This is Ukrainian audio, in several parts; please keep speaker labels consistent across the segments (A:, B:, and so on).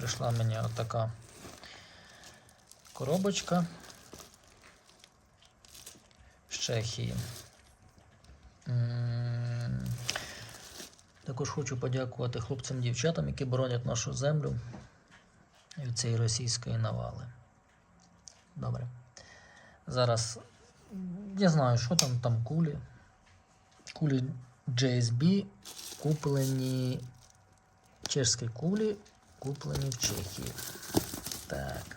A: прийшла мені отака коробочка з Чехії. Також хочу подякувати хлопцям-дівчатам, які боронять нашу землю від цієї російської навали. Добре. Зараз я знаю, що там, там кулі. Кулі JSB куплені чешські кулі, куплені в Чехії. Так.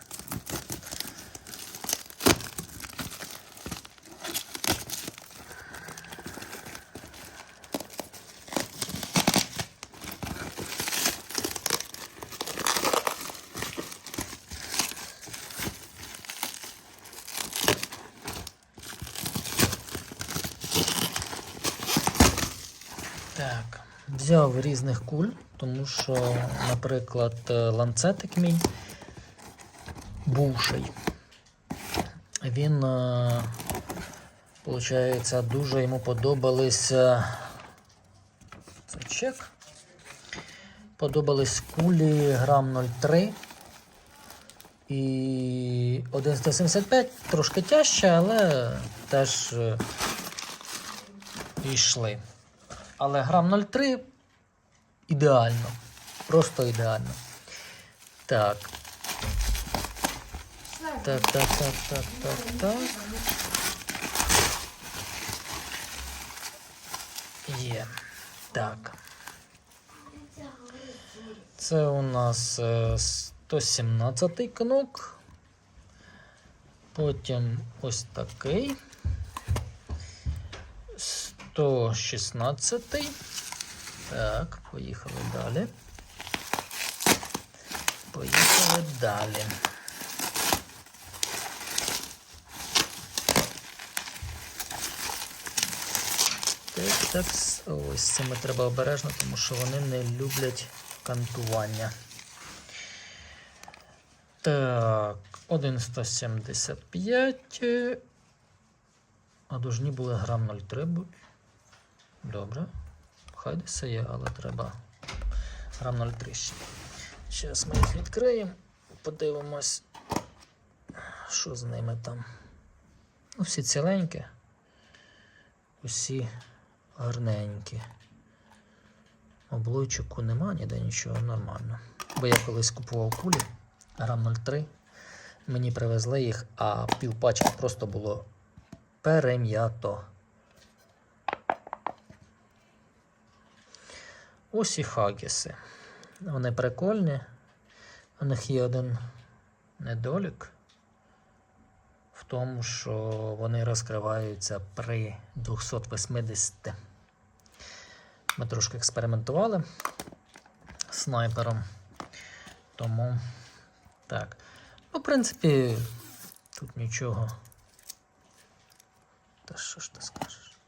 A: Так, Взяв різних куль, тому що, наприклад, е, ланцетик мій бувший. Він, виходить, дуже йому подобалися. Це чек. Подобались кулі грам 0,3 і 1,175 трошки тяжче, але теж е, йшли. Але грам 0,3 ідеально. Просто ідеально. Так. Так, так, так, так, так, так. Є. Так. Це у нас е, 117 кнок. Потім ось такий. 116. Так, поїхали далі. Поїхали далі. Так, так, ось з цими треба обережно, тому що вони не люблять кантування. Так, 1,175. е, А должні були грам 0,3. Добре. Хай десь є, але треба грам 0,3 ще. Зараз ми їх відкриємо, подивимось, що з ними там. Ну, всі ціленькі. Усі гарненькі. Облойчику нема, ніде нічого нормально. Бо я колись купував кулі грам 0,3. Мені привезли їх, а пів пачки просто було перем'ято. Ось і хагіси. Вони прикольні. У них є один недолік в тому, що вони розкриваються при 280. Ми трошки експериментували снайпером. Тому так. Ну, в принципі, тут нічого. Та що ж ти скажеш?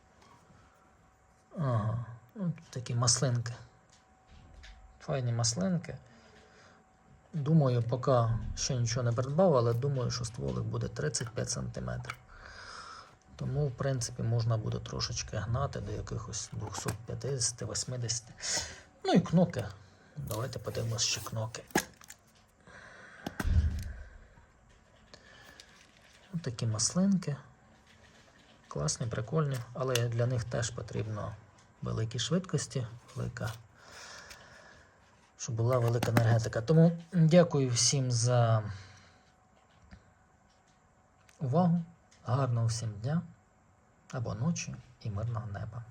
A: Ага, ну такі маслинки. Файні маслинки. Думаю, поки ще нічого не придбав, але думаю, що стволик буде 35 см. Тому, в принципі, можна буде трошечки гнати до якихось 250-80. Ну і кноки. Давайте подивимось ще кноки. Ось такі маслинки. Класні, прикольні, але для них теж потрібно великі швидкості, велика, щоб була велика енергетика. Тому дякую всім за увагу. Гарного всім дня або ночі і мирного неба.